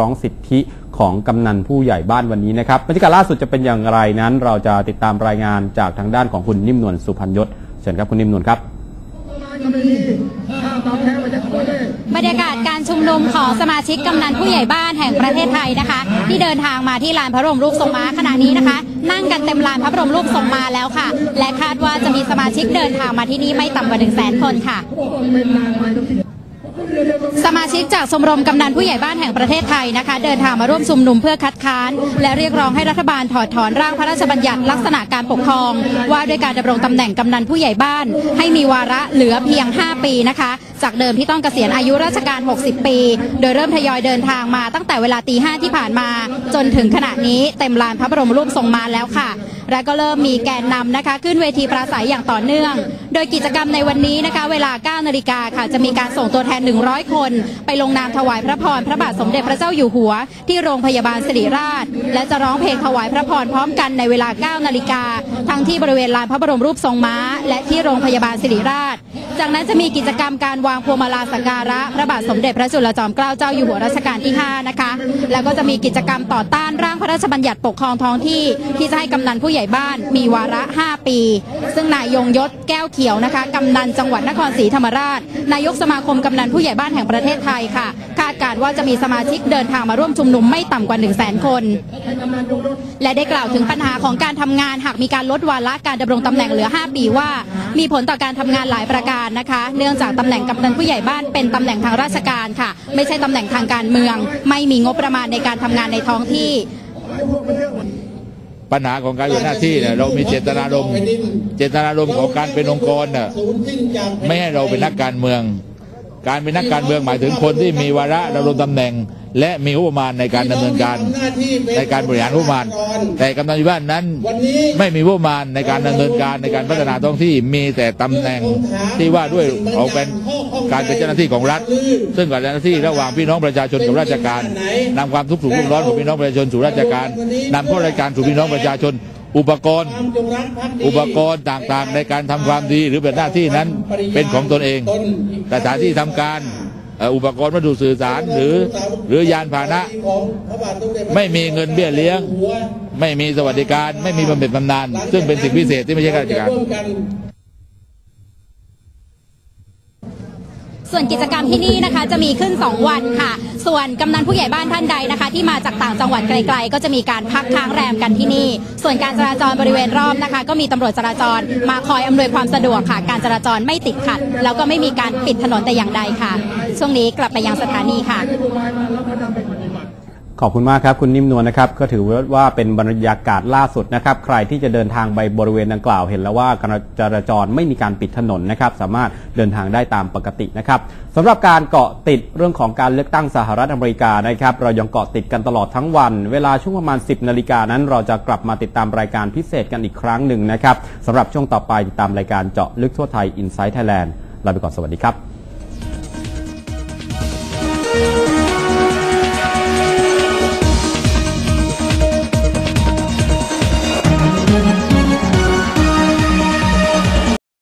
ร้องสิทธิของกำนันผู้ใหญ่บ้านวันนี้นะครับบรรยากาศล่าสุดจะเป็นอย่างไรนั้น เราจะติดตามรายงานจากทางด้านของคุณนิ่มนวลสุพันยศเชิญครับคุณนิ่มนวลครับบรรยากาศการชุมนุมของสมาชิกกำนันผู้ใหญ่บ้านแห่งประเทศไทยนะคะ ที่เดินทางมาที่ลานพระบรมรูปทรงม้าขณะนี้นะคะ นั่งกันเต็มลานพระบรมรูปทรงม้าแล้วค่ะ และคาดว่าจะมีสมาชิกเดินทางมาที่นี่ไม่ต่ำกว่า1 0 0 0 0แสนคนค่ะ สมาชิกจากชมรมกำนันผู้ใหญ่บ้านแห่งประเทศไทยนะคะ เดินทางมาร่วมชุมนุมเพื่อคัดค้าน และเรียกร้องให้รัฐบาลถอดถอนร่างพระราชบัญญัติลักษณะการปกครอง ว่าด้วยการดำรงตำแหน่งกำนันผู้ใหญ่บ้าน ให้มีวาระเหลือเพียง 5 ปีนะคะ จากเดิมที่ต้องเกษียณอายุราชการ 60 ปี โดยเริ่มทยอยเดินทางมาตั้งแต่เวลาตีห้ที่ผ่านมา จนถึงขณะนี้เต็มลานพระบรมรูปทรงมาแล้วค่ะ และก็เริ่มมีแกนนำนะคะ ขึ้นเวทีปราศัยอย่างต่อเนื่อง โดยกิจกรรมในวันนี้นะคะ เวลา 9 นาฬิกาค่ะ จะมีการส่งตัวแทน 100 คน ไปลงนามถวายพระพรพระบาทสมเด็จพระเจ้าอยู่หัว ที่โรงพยาบาลสิริราช และจะร้องเพลงถวายพระพรพร้อมกันในเวลา 9 นาฬิกาทั้งที่บริเวณลานพระบรมรูปทรงม้า และที่โรงพยาบาลสิริราช จากนั้นจะมีกิจกรรมการวางพวงมาลาสักการะ พระบาทสมเด็จพระจุลจอมเกล้าเจ้าอยู่หัวรัชกาลที่ 5 นะคะ แล้วก็จะมีกิจกรรมต่อต้านร่างพระราชบัญญัติปกครองท้องที่ ที่จะให้กำนันผู้ใหญ่บ้าน มีวาระ 5 ปี ซึ่งนายยงยศแก้วเขียวนะคะกำนันจังหวัดนครศรีธรรมราช นายกสมาคมกำนันผู้ใหญ่บ้านแห่งประเทศไทยค่ะ คาดการว่าจะมีสมาชิกเดินทางมาร่วมชุมนุมไม่ต่ำกว่า 1 0 0 0 0แคน และได้กล่าวถึงปัญหาของการทำงานหากมีการลดวาระการดำรงตำแหน่งเหลือ 5 ปีว่า มีผลต่อการทำงานหลายประการนะคะ เนื่องจากตำแหน่งกำนันผู้ใหญ่บ้านเป็นตำแหน่งทางราชการค่ะ ไม่ใช่ตำแหน่งทางการเมือง ไม่มีงบประมาณในการทำงานในท้องที่ ปัญหาของการปฏิบัติหน้าที่เนี่ยเรามีเจตนารมณ์เจตนารมณ์ของการเป็นองค์กรน่ะไม่ให้เราเป็นนักการเมือง การเป็นนักการเมืองหมายถึงคนที่มีวาระดำรงตำแหน่ง และมีงบประมาณในการดำเนินการในการบริหารงบประมาณ แต่กำนันผู้ใหญ่บ้านนั้นไม่มีงบประมาณในการดำเนินการในการพัฒนาท้องที่มีแต่ตำแหน่งที่ว่าด้วยเอาเป็นการเป็นเจ้าหน้าที่ของรัฐ ซึ่งการหน้าที่ระหว่างพี่น้องประชาชนกับราชการนำความทุกข์สุขทุกข์ร้อนของพี่น้องประชาชนสู่ราชการนำข้อรายการสู่พี่น้องประชาชนอุปกรณ์อุปกรณ์ต่างๆ ในการทำความดีหรือเป็นหน้าที่นั้นเป็นของตนเองสถานที่ทำการเอ่อ อุปกรณ์วัตถุสื่อสารหรือหรือยานพาหนะ ไม่มีเงินเบี้ยเลี้ยง ไม่มีสวัสดิการ ไม่มีบำเหน็จบำนาญซึ่งเป็นสิ่งพิเศษที่ไม่ใช่ข้าราชการ ส่วนกิจกรรมที่นี่นะคะ จะมีขึ้น 2 วันค่ะ ส่วนกำนันผู้ใหญ่บ้านท่านใดนะคะ ที่มาจากต่างจังหวัดไกล ๆ ก็จะมีการพักค้างแรมกันที่นี่ ส่วนการจราจรบริเวณรอบนะคะ ก็มีตำรวจจราจรมาคอยอำนวยความสะดวกค่ะ การจราจรไม่ติดขัด แล้วก็ไม่มีการปิดถนนแต่อย่างใดค่ะ ช่วงนี้กลับไปยังสถานีค่ะ ขอบคุณมากครับ คุณนิ่มนวลนะครับ ก็ถือว่าเป็นบรรยากาศล่าสุดนะครับ ใครที่จะเดินทางไปบริเวณดังกล่าว เห็นแล้วว่าการจราจรไม่มีการปิดถนนนะครับ สามารถเดินทางได้ตามปกตินะครับสำหรับการเกาะติดเรื่องของการเลือกตั้งสหรัฐอเมริกานะครับ เรายังเกาะติดกันตลอดทั้งวัน เวลาช่วงประมาณ 10นาฬิกานั้น เราจะกลับมาติดตามรายการพิเศษกันอีกครั้งหนึ่งนะครับสำหรับช่วงต่อไปติดตามรายการเจาะลึกทั่วไทย Inside Thailand ลาไปก่อนสวัสดีครับ